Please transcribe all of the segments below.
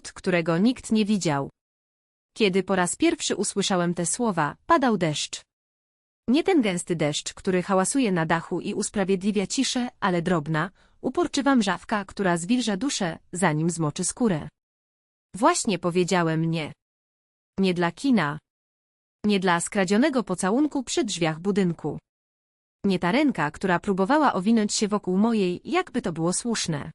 Którego nikt nie widział. Kiedy po raz pierwszy usłyszałem te słowa, padał deszcz. Nie ten gęsty deszcz, który hałasuje na dachu i usprawiedliwia ciszę, ale drobna, uporczywa mrzawka, która zwilża duszę, zanim zmoczy skórę. Właśnie powiedziałem nie. Nie dla kina. Nie dla skradzionego pocałunku przy drzwiach budynku. Nie ta ręka, która próbowała owinąć się wokół mojej, jakby to było słuszne.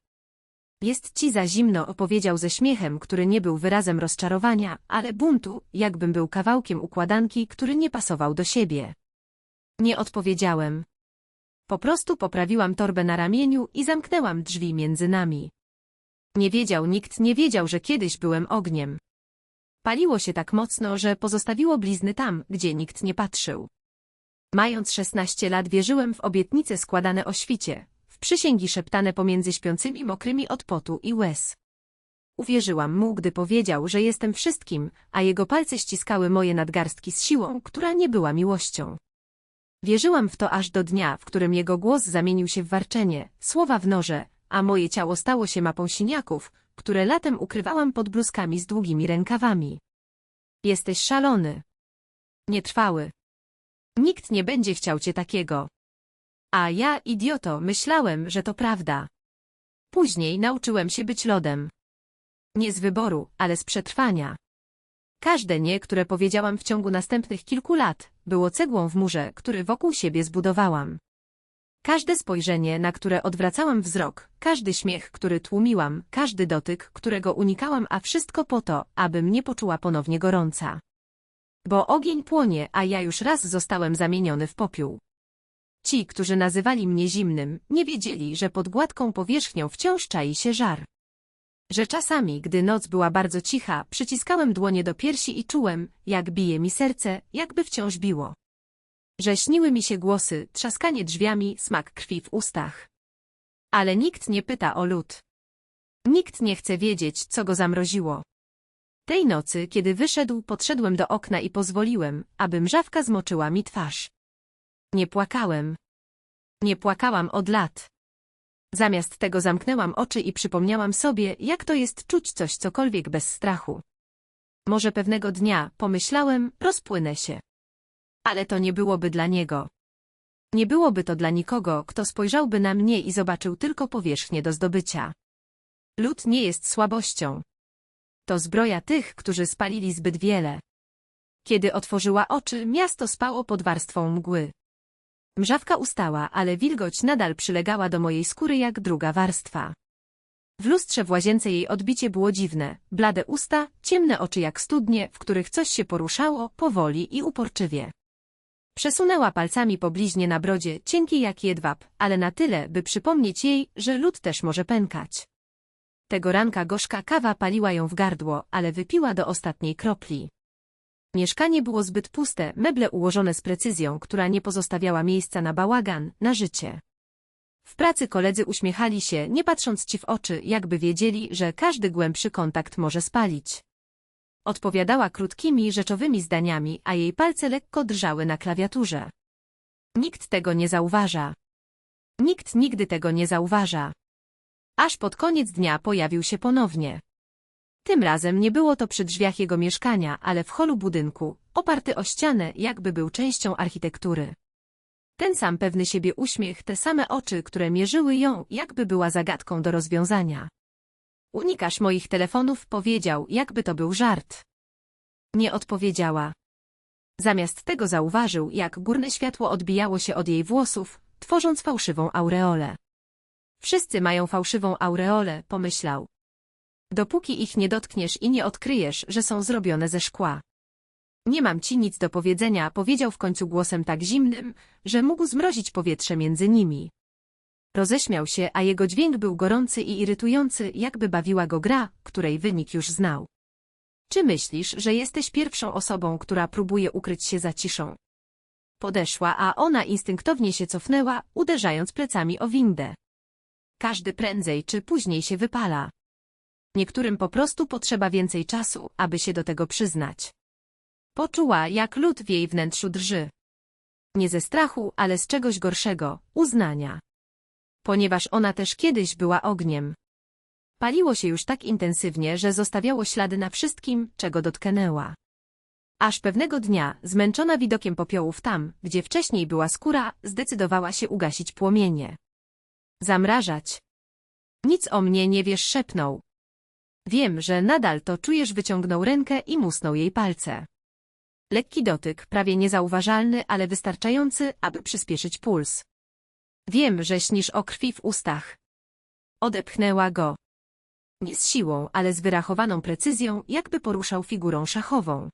Jest ci za zimno, opowiedział ze śmiechem, który nie był wyrazem rozczarowania, ale buntu, jakbym był kawałkiem układanki, który nie pasował do siebie. Nie odpowiedziałem. Po prostu poprawiłam torbę na ramieniu i zamknęłam drzwi między nami. Nie wiedział, nikt nie wiedział, że kiedyś byłem ogniem. Paliło się tak mocno, że pozostawiło blizny tam, gdzie nikt nie patrzył. Mając 16 lat wierzyłem w obietnice składane o świcie, przysięgi szeptane pomiędzy śpiącymi mokrymi od potu i łez. Uwierzyłam mu, gdy powiedział, że jestem wszystkim, a jego palce ściskały moje nadgarstki z siłą, która nie była miłością. Wierzyłam w to aż do dnia, w którym jego głos zamienił się w warczenie, słowa w noże, a moje ciało stało się mapą siniaków, które latem ukrywałam pod bluzkami z długimi rękawami. Jesteś szalony. Nietrwały. Nikt nie będzie chciał cię takiego. A ja, idioto, myślałem, że to prawda. Później nauczyłem się być lodem. Nie z wyboru, ale z przetrwania. Każde nie, które powiedziałam w ciągu następnych kilku lat, było cegłą w murze, który wokół siebie zbudowałam. Każde spojrzenie, na które odwracałam wzrok, każdy śmiech, który tłumiłam, każdy dotyk, którego unikałam, a wszystko po to, abym nie poczuła ponownie gorąca. Bo ogień płonie, a ja już raz zostałem zamieniony w popiół. Ci, którzy nazywali mnie zimnym, nie wiedzieli, że pod gładką powierzchnią wciąż czai się żar. Że czasami, gdy noc była bardzo cicha, przyciskałem dłonie do piersi i czułem, jak bije mi serce, jakby wciąż biło. Że śniły mi się głosy, trzaskanie drzwiami, smak krwi w ustach. Ale nikt nie pyta o lód. Nikt nie chce wiedzieć, co go zamroziło. Tej nocy, kiedy wyszedł, podszedłem do okna i pozwoliłem, aby mrzawka zmoczyła mi twarz. Nie płakałem. Nie płakałam od lat. Zamiast tego zamknęłam oczy i przypomniałam sobie, jak to jest czuć coś cokolwiek bez strachu. Może pewnego dnia, pomyślałem, rozpłynę się. Ale to nie byłoby dla niego. Nie byłoby to dla nikogo, kto spojrzałby na mnie i zobaczył tylko powierzchnię do zdobycia. Lud nie jest słabością. To zbroja tych, którzy spalili zbyt wiele. Kiedy otworzyła oczy, miasto spało pod warstwą mgły. Mrzawka ustała, ale wilgoć nadal przylegała do mojej skóry jak druga warstwa. W lustrze w łazience jej odbicie było dziwne, blade usta, ciemne oczy jak studnie, w których coś się poruszało, powoli i uporczywie. Przesunęła palcami po bliźnie na brodzie, cienki jak jedwab, ale na tyle, by przypomnieć jej, że lód też może pękać. Tego ranka gorzka kawa paliła ją w gardło, ale wypiła do ostatniej kropli. Mieszkanie było zbyt puste, meble ułożone z precyzją, która nie pozostawiała miejsca na bałagan, na życie. W pracy koledzy uśmiechali się, nie patrząc ci w oczy, jakby wiedzieli, że każdy głębszy kontakt może spalić. Odpowiadała krótkimi, rzeczowymi zdaniami, a jej palce lekko drżały na klawiaturze. Nikt tego nie zauważa. Nikt nigdy tego nie zauważa. Aż pod koniec dnia pojawił się ponownie. Tym razem nie było to przy drzwiach jego mieszkania, ale w holu budynku, oparty o ścianę, jakby był częścią architektury. Ten sam pewny siebie uśmiech, te same oczy, które mierzyły ją, jakby była zagadką do rozwiązania. Unikasz moich telefonów, powiedział, jakby to był żart. Nie odpowiedziała. Zamiast tego zauważył, jak górne światło odbijało się od jej włosów, tworząc fałszywą aureolę. Wszyscy mają fałszywą aureolę, pomyślał. Dopóki ich nie dotkniesz i nie odkryjesz, że są zrobione ze szkła. Nie mam ci nic do powiedzenia, powiedział w końcu głosem tak zimnym, że mógł zmrozić powietrze między nimi. Roześmiał się, a jego dźwięk był gorący i irytujący, jakby bawiła go gra, której wynik już znał. Czy myślisz, że jesteś pierwszą osobą, która próbuje ukryć się za ciszą? Podeszła, a ona instynktownie się cofnęła, uderzając plecami o windę. Każdy prędzej czy później się wypala. Niektórym po prostu potrzeba więcej czasu, aby się do tego przyznać. Poczuła, jak lód w jej wnętrzu drży. Nie ze strachu, ale z czegoś gorszego, uznania. Ponieważ ona też kiedyś była ogniem. Paliło się już tak intensywnie, że zostawiało ślady na wszystkim, czego dotknęła. Aż pewnego dnia, zmęczona widokiem popiołów tam, gdzie wcześniej była skóra, zdecydowała się ugasić płomienie. Zamrażać. Nic o mnie nie wiesz, szepnął. Wiem, że nadal to czujesz, wyciągnął rękę i musnął jej palce. Lekki dotyk, prawie niezauważalny, ale wystarczający, aby przyspieszyć puls. Wiem, że śnisz o krwi w ustach. Odepchnęła go. Nie z siłą, ale z wyrachowaną precyzją, jakby poruszał figurą szachową.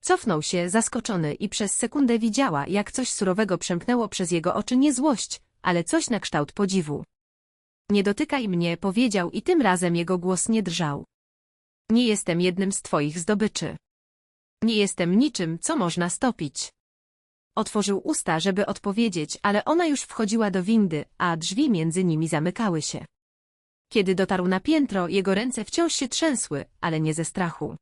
Cofnął się, zaskoczony i przez sekundę widziała, jak coś surowego przemknęło przez jego oczy nie złość, ale coś na kształt podziwu. Nie dotykaj mnie, powiedział i tym razem jego głos nie drżał. Nie jestem jednym z twoich zdobyczy. Nie jestem niczym, co można stopić. Otworzył usta, żeby odpowiedzieć, ale ona już wchodziła do windy, a drzwi między nimi zamykały się. Kiedy dotarł na piętro, jego ręce wciąż się trzęsły, ale nie ze strachu.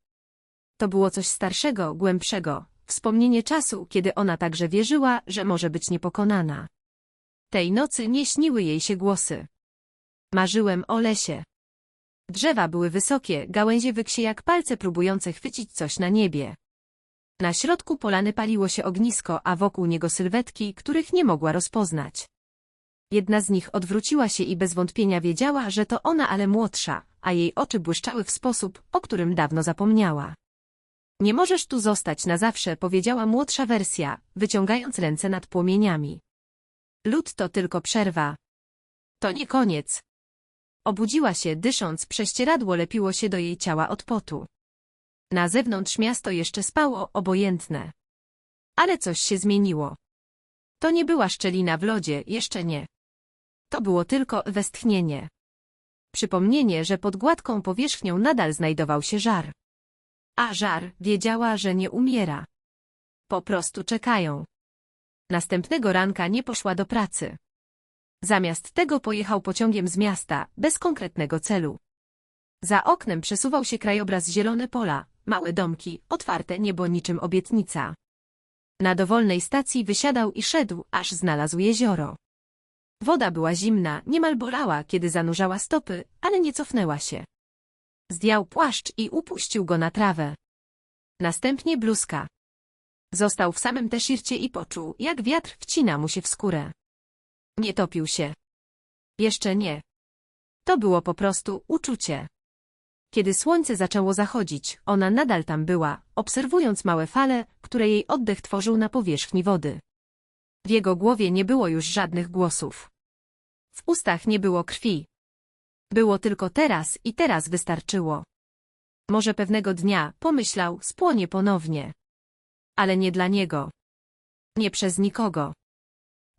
To było coś starszego, głębszego, wspomnienie czasu, kiedy ona także wierzyła, że może być niepokonana. Tej nocy nie śniły jej się głosy. Marzyłem o lesie. Drzewa były wysokie, gałęzie wyksie jak palce próbujące chwycić coś na niebie. Na środku polany paliło się ognisko, a wokół niego sylwetki, których nie mogła rozpoznać. Jedna z nich odwróciła się i bez wątpienia wiedziała, że to ona, ale młodsza, a jej oczy błyszczały w sposób, o którym dawno zapomniała. Nie możesz tu zostać na zawsze, powiedziała młodsza wersja, wyciągając ręce nad płomieniami. Lód to tylko przerwa. To nie koniec. Obudziła się, dysząc, prześcieradło lepiło się do jej ciała od potu. Na zewnątrz miasto jeszcze spało, obojętne. Ale coś się zmieniło. To nie była szczelina w lodzie, jeszcze nie. To było tylko westchnienie. Przypomnienie, że pod gładką powierzchnią nadal znajdował się żar. A żar wiedziała, że nie umiera. Po prostu czekają. Następnego ranka nie poszła do pracy. Zamiast tego pojechał pociągiem z miasta, bez konkretnego celu. Za oknem przesuwał się krajobraz zielone pola, małe domki, otwarte niebo niczym obietnica. Na dowolnej stacji wysiadał i szedł, aż znalazł jezioro. Woda była zimna, niemal bolała, kiedy zanurzała stopy, ale nie cofnęła się. Zdjął płaszcz i upuścił go na trawę. Następnie bluzka. Został w samym teszircie i poczuł, jak wiatr wcina mu się w skórę. Nie topił się. Jeszcze nie. To było po prostu uczucie. Kiedy słońce zaczęło zachodzić, ona nadal tam była, obserwując małe fale, które jej oddech tworzył na powierzchni wody. W jego głowie nie było już żadnych głosów. W ustach nie było krwi. Było tylko teraz i teraz wystarczyło. Może pewnego dnia, pomyślał, spłonie ponownie. Ale nie dla niego. Nie przez nikogo.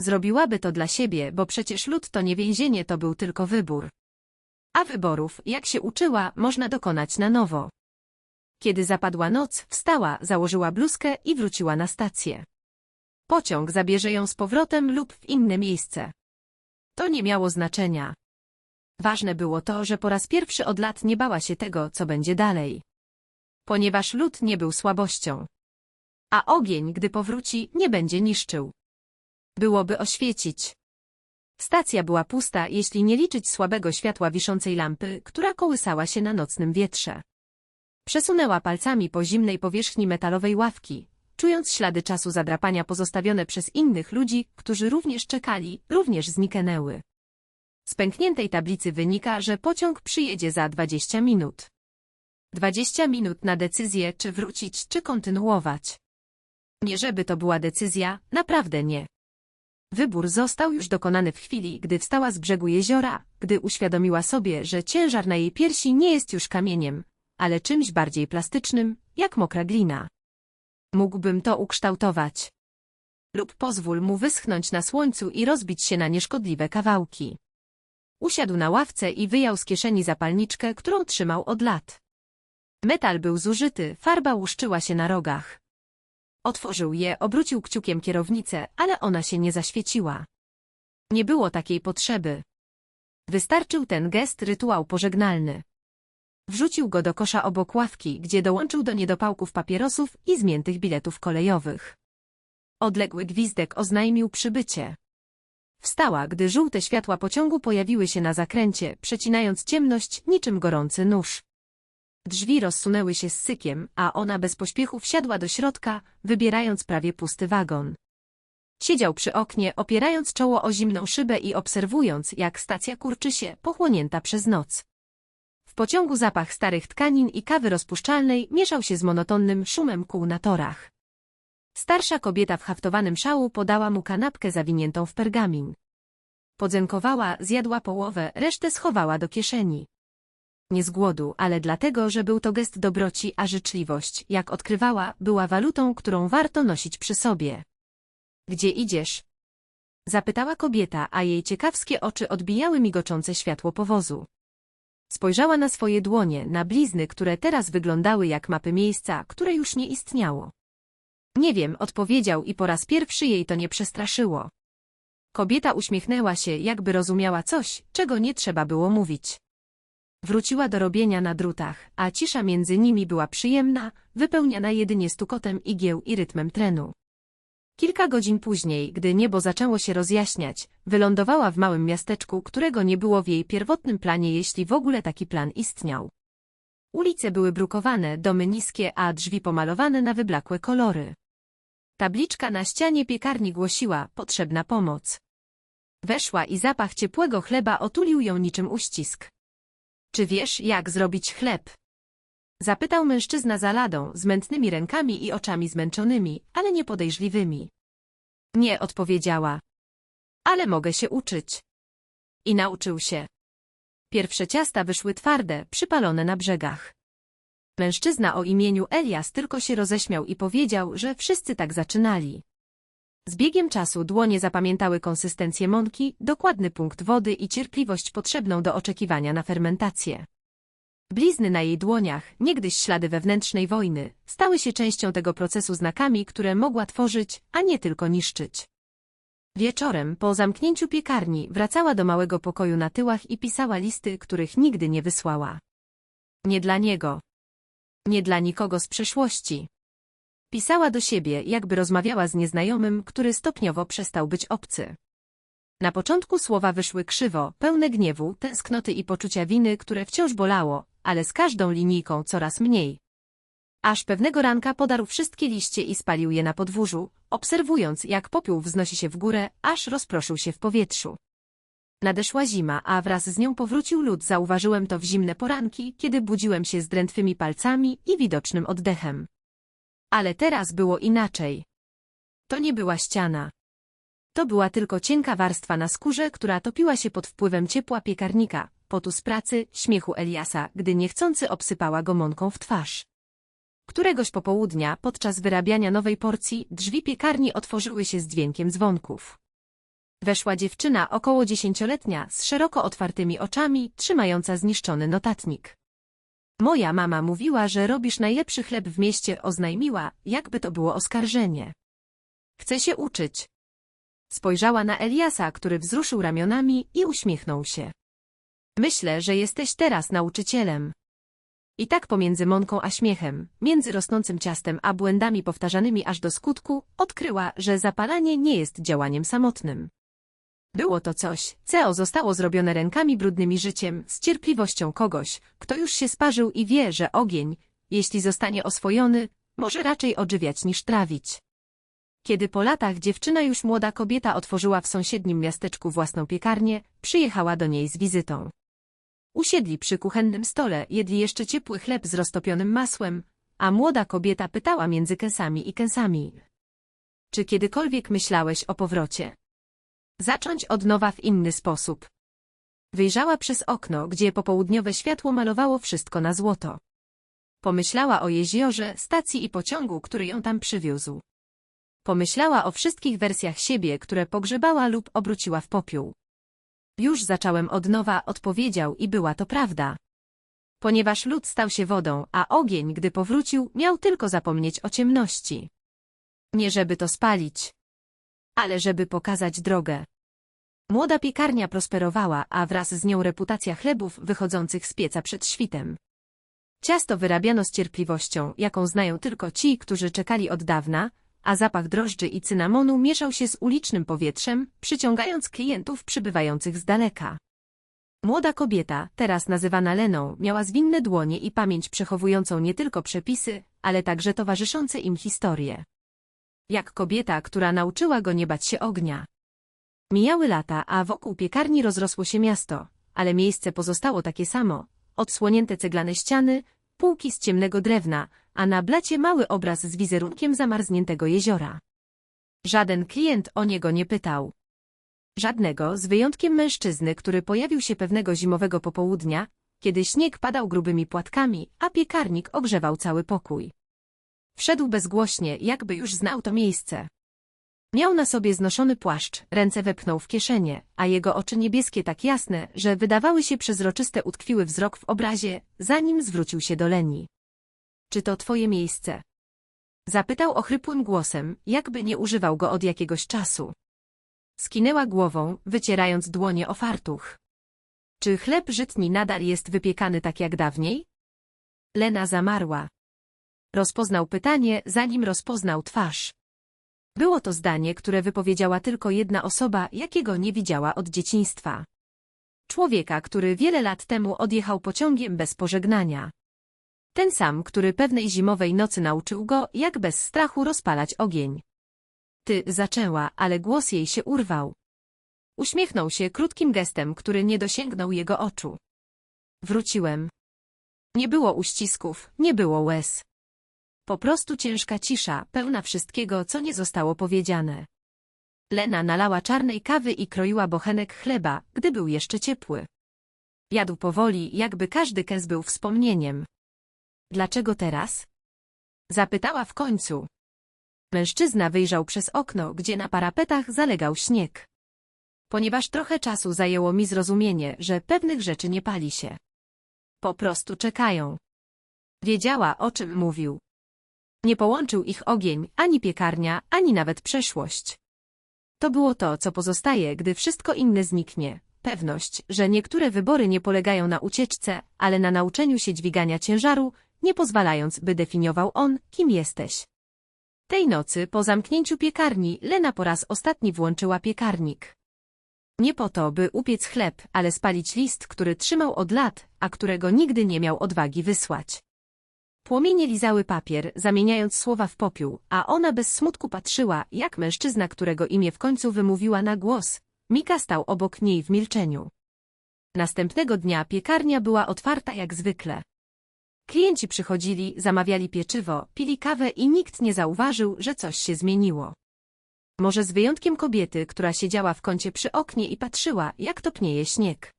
Zrobiłaby to dla siebie, bo przecież lud to nie więzienie, to był tylko wybór. A wyborów, jak się uczyła, można dokonać na nowo. Kiedy zapadła noc, wstała, założyła bluzkę i wróciła na stację. Pociąg zabierze ją z powrotem lub w inne miejsce. To nie miało znaczenia. Ważne było to, że po raz pierwszy od lat nie bała się tego, co będzie dalej. Ponieważ lód nie był słabością. A ogień, gdy powróci, nie będzie niszczył. Byłoby oświecić. Stacja była pusta, jeśli nie liczyć słabego światła wiszącej lampy, która kołysała się na nocnym wietrze. Przesunęła palcami po zimnej powierzchni metalowej ławki, czując ślady czasu zadrapania pozostawione przez innych ludzi, którzy również czekali, również zniknęły. Z pękniętej tablicy wynika, że pociąg przyjedzie za 20 minut. 20 minut na decyzję, czy wrócić, czy kontynuować. Nie żeby to była decyzja, naprawdę nie. Wybór został już dokonany w chwili, gdy wstała z brzegu jeziora, gdy uświadomiła sobie, że ciężar na jej piersi nie jest już kamieniem, ale czymś bardziej plastycznym, jak mokra glina. Mógłbym to ukształtować. Lub pozwól mu wyschnąć na słońcu i rozbić się na nieszkodliwe kawałki. Usiadł na ławce i wyjął z kieszeni zapalniczkę, którą trzymał od lat. Metal był zużyty, farba łuszczyła się na rogach. Otworzył je, obrócił kciukiem kierownicę, ale ona się nie zaświeciła. Nie było takiej potrzeby. Wystarczył ten gest rytuał pożegnalny. Wrzucił go do kosza obok ławki, gdzie dołączył do niedopałków papierosów i zmiętych biletów kolejowych. Odległy gwizdek oznajmił przybycie. Wstała, gdy żółte światła pociągu pojawiły się na zakręcie, przecinając ciemność niczym gorący nóż. Drzwi rozsunęły się z sykiem, a ona bez pośpiechu wsiadła do środka, wybierając prawie pusty wagon. Siedział przy oknie, opierając czoło o zimną szybę i obserwując, jak stacja kurczy się, pochłonięta przez noc. W pociągu zapach starych tkanin i kawy rozpuszczalnej mieszał się z monotonnym szumem kół na torach. Starsza kobieta w haftowanym szału podała mu kanapkę zawiniętą w pergamin. Podzękowała, zjadła połowę, resztę schowała do kieszeni. Nie z głodu, ale dlatego, że był to gest dobroci, a życzliwość, jak odkrywała, była walutą, którą warto nosić przy sobie. Gdzie idziesz? Zapytała kobieta, a jej ciekawskie oczy odbijały migoczące światło powozu. Spojrzała na swoje dłonie, na blizny, które teraz wyglądały jak mapy miejsca, które już nie istniało. Nie wiem, odpowiedział i po raz pierwszy jej to nie przestraszyło. Kobieta uśmiechnęła się, jakby rozumiała coś, czego nie trzeba było mówić. Wróciła do robienia na drutach, a cisza między nimi była przyjemna, wypełniana jedynie stukotem igieł i rytmem trenu. Kilka godzin później, gdy niebo zaczęło się rozjaśniać, wylądowała w małym miasteczku, którego nie było w jej pierwotnym planie, jeśli w ogóle taki plan istniał. Ulice były brukowane, domy niskie, a drzwi pomalowane na wyblakłe kolory. Tabliczka na ścianie piekarni głosiła potrzebna pomoc. Weszła i zapach ciepłego chleba otulił ją niczym uścisk. Czy wiesz, jak zrobić chleb? Zapytał mężczyzna za ladą, z mętnymi rękami i oczami zmęczonymi, ale niepodejrzliwymi. Nie, odpowiedziała. Ale mogę się uczyć. I nauczył się. Pierwsze ciasta wyszły twarde, przypalone na brzegach. Mężczyzna o imieniu Elias tylko się roześmiał i powiedział, że wszyscy tak zaczynali. Z biegiem czasu dłonie zapamiętały konsystencję mąki, dokładny punkt wody i cierpliwość potrzebną do oczekiwania na fermentację. Blizny na jej dłoniach, niegdyś ślady wewnętrznej wojny, stały się częścią tego procesu znakami, które mogła tworzyć, a nie tylko niszczyć. Wieczorem, po zamknięciu piekarni, wracała do małego pokoju na tyłach i pisała listy, których nigdy nie wysłała. Nie dla niego. Nie dla nikogo z przeszłości. Pisała do siebie, jakby rozmawiała z nieznajomym, który stopniowo przestał być obcy. Na początku słowa wyszły krzywo, pełne gniewu, tęsknoty i poczucia winy, które wciąż bolało, ale z każdą linijką coraz mniej. Aż pewnego ranka podarł wszystkie liście i spalił je na podwórzu, obserwując, jak popiół wznosi się w górę, aż rozproszył się w powietrzu. Nadeszła zima, a wraz z nią powrócił lód. Zauważyłem to w zimne poranki, kiedy budziłem się z drętwymi palcami i widocznym oddechem. Ale teraz było inaczej. To nie była ściana. To była tylko cienka warstwa na skórze, która topiła się pod wpływem ciepła piekarnika, potu z pracy, śmiechu Eliasa, gdy niechcący obsypała go mąką w twarz. Któregoś popołudnia, podczas wyrabiania nowej porcji, drzwi piekarni otworzyły się z dźwiękiem dzwonków. Weszła dziewczyna około dziesięcioletnia, z szeroko otwartymi oczami, trzymająca zniszczony notatnik. Moja mama mówiła, że robisz najlepszy chleb w mieście, oznajmiła, jakby to było oskarżenie. Chcę się uczyć. Spojrzała na Eliasa, który wzruszył ramionami i uśmiechnął się. Myślę, że jesteś teraz nauczycielem. I tak pomiędzy mąką a śmiechem, między rosnącym ciastem a błędami powtarzanymi aż do skutku, odkryła, że zapalanie nie jest działaniem samotnym. Było to coś, co zostało zrobione rękami brudnymi życiem, z cierpliwością kogoś, kto już się sparzył i wie, że ogień, jeśli zostanie oswojony, może raczej odżywiać niż trawić. Kiedy po latach dziewczyna już młoda kobieta otworzyła w sąsiednim miasteczku własną piekarnię, przyjechała do niej z wizytą. Usiedli przy kuchennym stole, jedli jeszcze ciepły chleb z roztopionym masłem, a młoda kobieta pytała między kęsami i kęsami. Czy kiedykolwiek myślałeś o powrocie? Zacząć od nowa w inny sposób. Wyjrzała przez okno, gdzie popołudniowe światło malowało wszystko na złoto. Pomyślała o jeziorze, stacji i pociągu, który ją tam przywiózł. Pomyślała o wszystkich wersjach siebie, które pogrzebała lub obróciła w popiół. Już zacząłem od nowa, odpowiedział i była to prawda. Ponieważ lód stał się wodą, a ogień, gdy powrócił, miał tylko zapomnieć o ciemności. Nie żeby to spalić, ale żeby pokazać drogę. Młoda piekarnia prosperowała, a wraz z nią reputacja chlebów wychodzących z pieca przed świtem. Ciasto wyrabiano z cierpliwością, jaką znają tylko ci, którzy czekali od dawna, a zapach drożdży i cynamonu mieszał się z ulicznym powietrzem, przyciągając klientów przybywających z daleka. Młoda kobieta, teraz nazywana Leną, miała zwinne dłonie i pamięć przechowującą nie tylko przepisy, ale także towarzyszące im historie. Jak kobieta, która nauczyła go nie bać się ognia. Mijały lata, a wokół piekarni rozrosło się miasto, ale miejsce pozostało takie samo. Odsłonięte ceglane ściany, półki z ciemnego drewna, a na blacie mały obraz z wizerunkiem zamarzniętego jeziora. Żaden klient o niego nie pytał. Żadnego, z wyjątkiem mężczyzny, który pojawił się pewnego zimowego popołudnia, kiedy śnieg padał grubymi płatkami, a piekarnik ogrzewał cały pokój. Wszedł bezgłośnie, jakby już znał to miejsce. Miał na sobie znoszony płaszcz, ręce wepchnął w kieszenie, a jego oczy niebieskie tak jasne, że wydawały się przezroczyste utkwiły wzrok w obrazie, zanim zwrócił się do Leni. Czy to twoje miejsce? Zapytał ochrypłym głosem, jakby nie używał go od jakiegoś czasu. Skinęła głową, wycierając dłonie o fartuch. Czy chleb żytni nadal jest wypiekany tak jak dawniej? Lena zamarła. Rozpoznał pytanie, zanim rozpoznał twarz. Było to zdanie, które wypowiedziała tylko jedna osoba, jakiego nie widziała od dzieciństwa. Człowieka, który wiele lat temu odjechał pociągiem bez pożegnania. Ten sam, który pewnej zimowej nocy nauczył go, jak bez strachu rozpalać ogień. Ty zaczęła, ale głos jej się urwał. Uśmiechnął się krótkim gestem, który nie dosięgnął jego oczu. Wróciłem. Nie było uścisków, nie było łez. Po prostu ciężka cisza, pełna wszystkiego, co nie zostało powiedziane. Lena nalała czarnej kawy i kroiła bochenek chleba, gdy był jeszcze ciepły. Jadł powoli, jakby każdy kęs był wspomnieniem. Dlaczego teraz? Zapytała w końcu. Mężczyzna wyjrzał przez okno, gdzie na parapetach zalegał śnieg. Ponieważ trochę czasu zajęło mi zrozumienie, że pewnych rzeczy nie pali się. Po prostu czekają. Wiedziała, o czym mówił. Nie połączył ich ogień, ani piekarnia, ani nawet przeszłość. To było to, co pozostaje, gdy wszystko inne zniknie. Pewność, że niektóre wybory nie polegają na ucieczce, ale na nauczeniu się dźwigania ciężaru, nie pozwalając, by definiował on, kim jesteś. Tej nocy, po zamknięciu piekarni, Lena po raz ostatni włączyła piekarnik. Nie po to, by upiec chleb, ale spalić list, który trzymał od lat, a którego nigdy nie miał odwagi wysłać. Płomienie lizały papier, zamieniając słowa w popiół, a ona bez smutku patrzyła, jak mężczyzna, którego imię w końcu wymówiła na głos, Mika stał obok niej w milczeniu. Następnego dnia piekarnia była otwarta jak zwykle. Klienci przychodzili, zamawiali pieczywo, pili kawę i nikt nie zauważył, że coś się zmieniło. Może z wyjątkiem kobiety, która siedziała w kącie przy oknie i patrzyła, jak topnieje śnieg.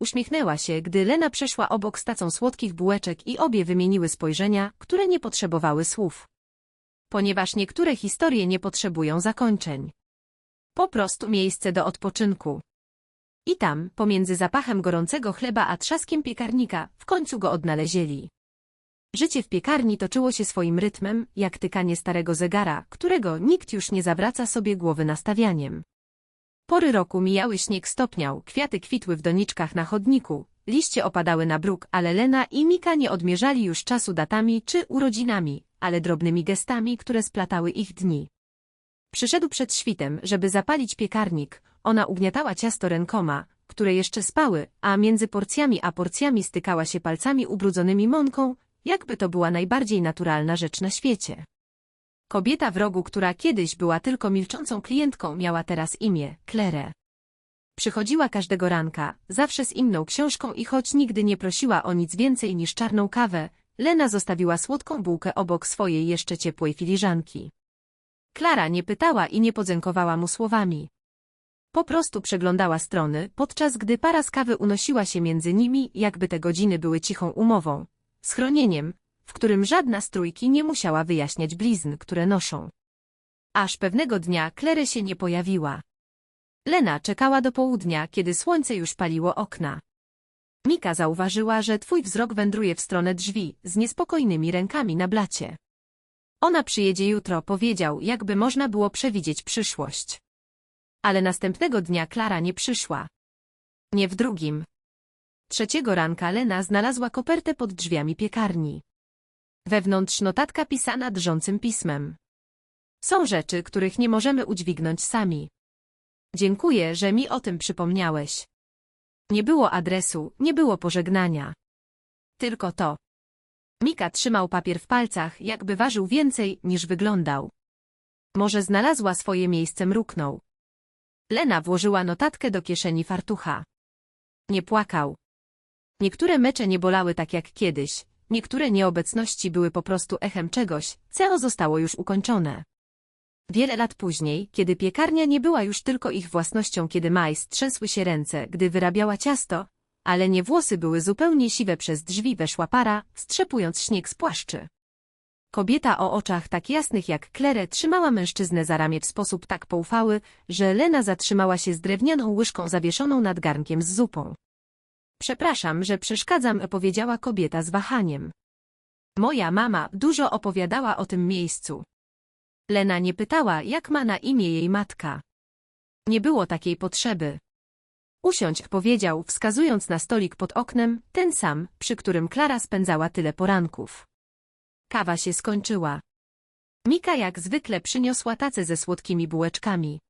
Uśmiechnęła się, gdy Lena przeszła obok stacą słodkich bułeczek i obie wymieniły spojrzenia, które nie potrzebowały słów. Ponieważ niektóre historie nie potrzebują zakończeń. Po prostu miejsce do odpoczynku. I tam, pomiędzy zapachem gorącego chleba a trzaskiem piekarnika, w końcu go odnalezieli. Życie w piekarni toczyło się swoim rytmem, jak tykanie starego zegara, którego nikt już nie zawraca sobie głowy nastawianiem. Pory roku mijały śnieg stopniał, kwiaty kwitły w doniczkach na chodniku, liście opadały na bruk, ale Lena i Mika nie odmierzali już czasu datami czy urodzinami, ale drobnymi gestami, które splatały ich dni. Przyszedł przed świtem, żeby zapalić piekarnik, ona ugniatała ciasto rękoma, które jeszcze spały, a między porcjami a porcjami stykała się palcami ubrudzonymi mąką, jakby to była najbardziej naturalna rzecz na świecie. Kobieta w rogu, która kiedyś była tylko milczącą klientką, miała teraz imię, Claire. Przychodziła każdego ranka, zawsze z inną książką i choć nigdy nie prosiła o nic więcej niż czarną kawę, Lena zostawiła słodką bułkę obok swojej jeszcze ciepłej filiżanki. Klara nie pytała i nie podziękowała mu słowami. Po prostu przeglądała strony, podczas gdy para z kawy unosiła się między nimi, jakby te godziny były cichą umową, schronieniem, w którym żadna z trójki nie musiała wyjaśniać blizn, które noszą. Aż pewnego dnia Klery się nie pojawiła. Lena czekała do południa, kiedy słońce już paliło okna. Mika zauważyła, że twój wzrok wędruje w stronę drzwi, z niespokojnymi rękami na blacie. Ona przyjedzie jutro, powiedział, jakby można było przewidzieć przyszłość. Ale następnego dnia Klara nie przyszła. Nie w drugim. Trzeciego ranka Lena znalazła kopertę pod drzwiami piekarni. Wewnątrz notatka pisana drżącym pismem. Są rzeczy, których nie możemy udźwignąć sami. Dziękuję, że mi o tym przypomniałeś. Nie było adresu, nie było pożegnania. Tylko to. Mika trzymał papier w palcach, jakby ważył więcej, niż wyglądał. Może znalazła swoje miejsce mruknął. Lena włożyła notatkę do kieszeni fartucha. Nie płakał. Niektóre mecze nie bolały tak jak kiedyś, niektóre nieobecności były po prostu echem czegoś, co zostało już ukończone. Wiele lat później, kiedy piekarnia nie była już tylko ich własnością, kiedy Majs trzęsły się ręce, gdy wyrabiała ciasto, ale nie włosy były zupełnie siwe przez drzwi weszła para, strzepując śnieg z płaszczy. Kobieta o oczach tak jasnych jak Klerę trzymała mężczyznę za ramię w sposób tak poufały, że Lena zatrzymała się z drewnianą łyżką zawieszoną nad garnkiem z zupą. Przepraszam, że przeszkadzam, powiedziała kobieta z wahaniem. Moja mama dużo opowiadała o tym miejscu. Lena nie pytała, jak ma na imię jej matka. Nie było takiej potrzeby. Usiądź, powiedział, wskazując na stolik pod oknem, ten sam, przy którym Klara spędzała tyle poranków. Kawa się skończyła. Mika jak zwykle przyniosła tacę ze słodkimi bułeczkami.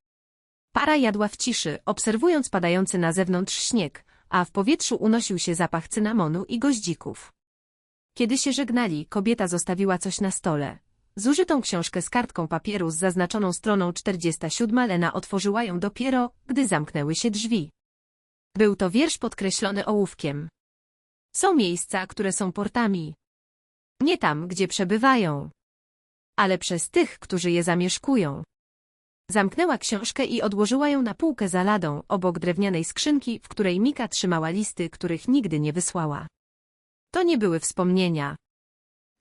Para jadła w ciszy, obserwując padający na zewnątrz śnieg, a w powietrzu unosił się zapach cynamonu i goździków. Kiedy się żegnali, kobieta zostawiła coś na stole. Zużytą książkę z kartką papieru z zaznaczoną stroną 47 Lena otworzyła ją dopiero, gdy zamknęły się drzwi. Był to wiersz podkreślony ołówkiem. Są miejsca, które są portami. Nie tam, gdzie przebywają, ale przez tych, którzy je zamieszkują. Zamknęła książkę i odłożyła ją na półkę za ladą, obok drewnianej skrzynki, w której Mika trzymała listy, których nigdy nie wysłała. To nie były wspomnienia.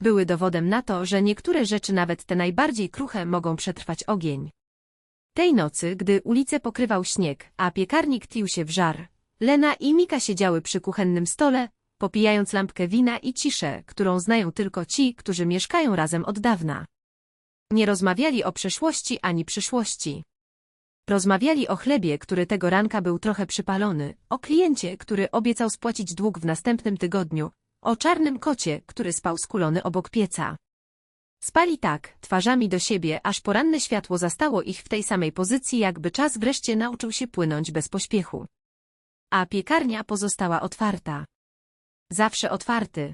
Były dowodem na to, że niektóre rzeczy, nawet te najbardziej kruche, mogą przetrwać ogień. Tej nocy, gdy ulicę pokrywał śnieg, a piekarnik tlił się w żar, Lena i Mika siedziały przy kuchennym stole, popijając lampkę wina i ciszę, którą znają tylko ci, którzy mieszkają razem od dawna. Nie rozmawiali o przeszłości ani przyszłości. Rozmawiali o chlebie, który tego ranka był trochę przypalony, o kliencie, który obiecał spłacić dług w następnym tygodniu, o czarnym kocie, który spał skulony obok pieca. Spali tak, twarzami do siebie, aż poranne światło zastało ich w tej samej pozycji, jakby czas wreszcie nauczył się płynąć bez pośpiechu. A piekarnia pozostała otwarta. Zawsze otwarty.